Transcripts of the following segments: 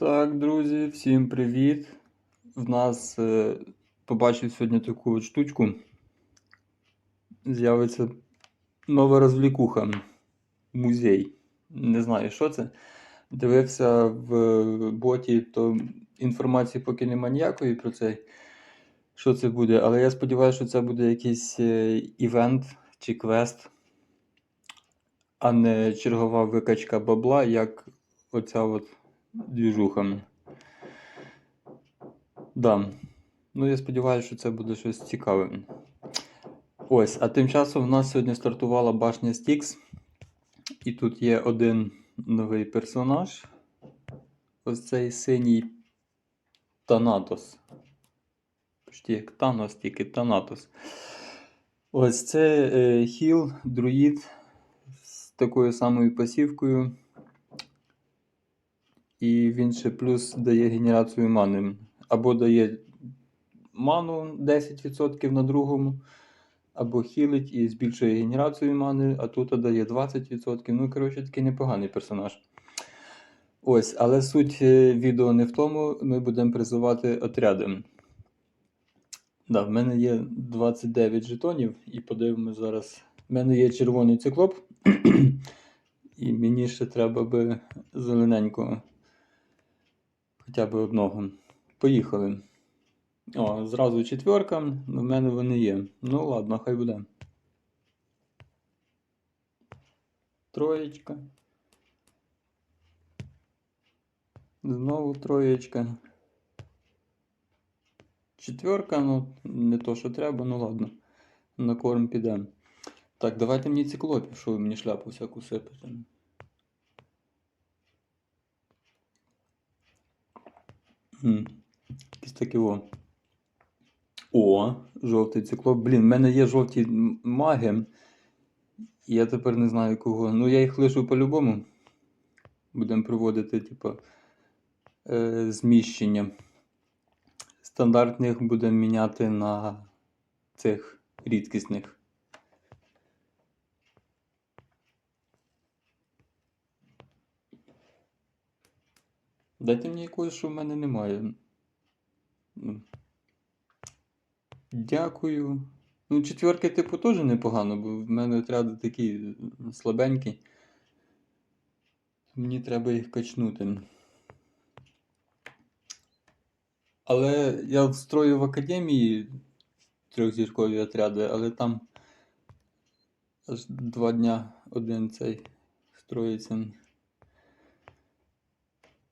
Так, друзі, всім привіт. В нас е, побачив сьогодні таку от штучку. З'явиться нова розвлікуха. Музей. Не знаю, що це. Дивився в боті, то інформації поки нема ніякої про це, що це буде. Але я сподіваюся, що це буде якийсь е, івент чи квест, а не чергова викачка бабла, як оця от двіжуха. Да. Ну, я сподіваюся, що це буде щось цікаве. Ось, а тим часом в нас сьогодні стартувала башня Стікс. І тут є один новий персонаж. Ось цей синій Танатос. Почти як Танос, тільки Танатос. Ось це е, хіл, друїд з такою самою пасівкою. І він ще плюс дає генерацію мани. Або дає ману 10% на другому, або хілить і збільшує генерацію мани, а тут дає 20%. Ну, коротше, такий непоганий персонаж. Ось, але суть е, відео не в тому, ми будемо призивати отряди. Да, в мене є 29 жетонів, і подивимось зараз. В мене є червоний циклоп, і мені ще треба би зелененького. Хоча б одного. Поїхали. О, зразу четверка. В мене вони є. Ну ладно, хай буде. Троєчка. Знову троєчка. Четверка, ну, не то, що треба, ну ладно. На корм підемо. Так, давайте мені циклопів, що ви мені шляпу всяку сипете. Якісь такі о. О, жовтий циклоп. Блін, в мене є жовті маги. Я тепер не знаю кого. Ну, я їх лишу по-любому. Будемо проводити, типу, е, зміщення. Стандартних будемо міняти на цих рідкісних. Дайте мені якогось, що в мене немає. Ну. Дякую. Ну, четверки, типу, теж непогано, бо в мене отряди такі слабенькі. Мені треба їх качнути. Але я встрою в академії трьохзіркові отряди, але там аж два дня один цей строїться.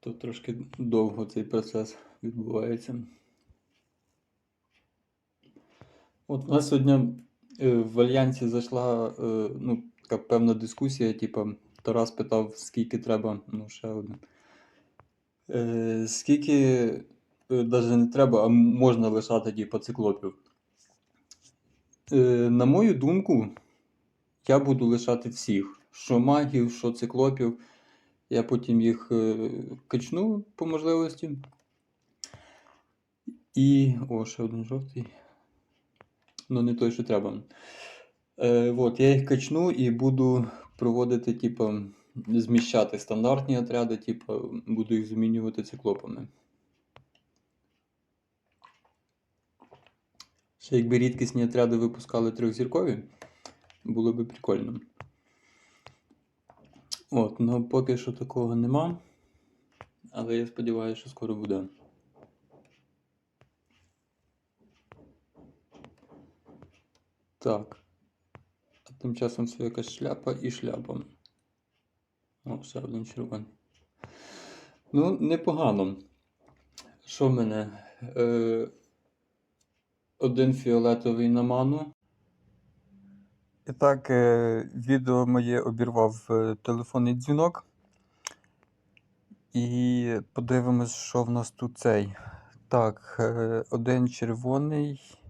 То трошки довго цей процес відбувається. От у нас сьогодні е, в Альянсі зайшла е, ну, така певна дискусія, типу, Тарас питав, скільки треба, ну, ще один. Е, скільки навіть не треба, а можна лишати типу, циклопів. На мою думку, я буду лишати всіх. Що магів, що циклопів. Я потім їх е, качну по можливості. І. О, ще один жовтий. Ну, не той, що треба. Е, от, я їх качну і буду проводити, типу, зміщати стандартні отряди, типу, буду їх замінювати циклопами. Ще якби рідкісні отряди випускали трьохзіркові, було би прикольно. От, ну поки що такого нема. Але я сподіваюся, що скоро буде. Так. А тим часом це якась шляпа і шляпа. О, ще один червоний. Ну, непогано. Що в мене? Е, один фіолетовий на ману. І так, е, відео моє обірвав е, телефонний дзвінок. І подивимось, що в нас тут цей. Так, е, один червоний.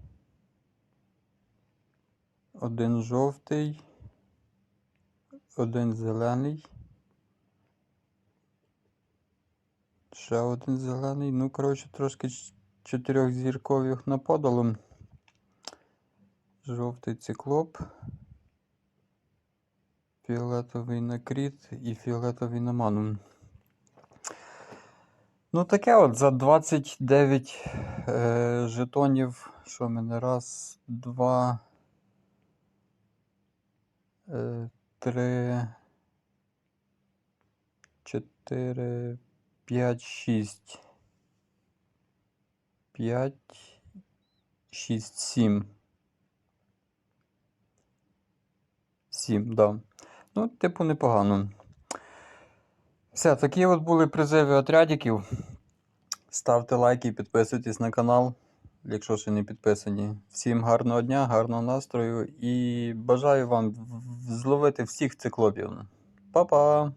Один жовтий. Один зелений. Ще один зелений. Ну, коротше, трошки ч- чотирьохзіркових нападало. Жовтий циклоп. Фіолетовий на кріт і фіолетовий на ману. Ну, таке от за 29 е, жетонів. Що в мене? Раз, два, е, три, чотири, п'ять, шість. П'ять, шість, сім. Сім, да. Ну, типу, непогано. Все, такі от були призиви отрядиків. Ставте лайки, підписуйтесь на канал, якщо ще не підписані. Всім гарного дня, гарного настрою і бажаю вам зловити всіх циклопів. Па-па!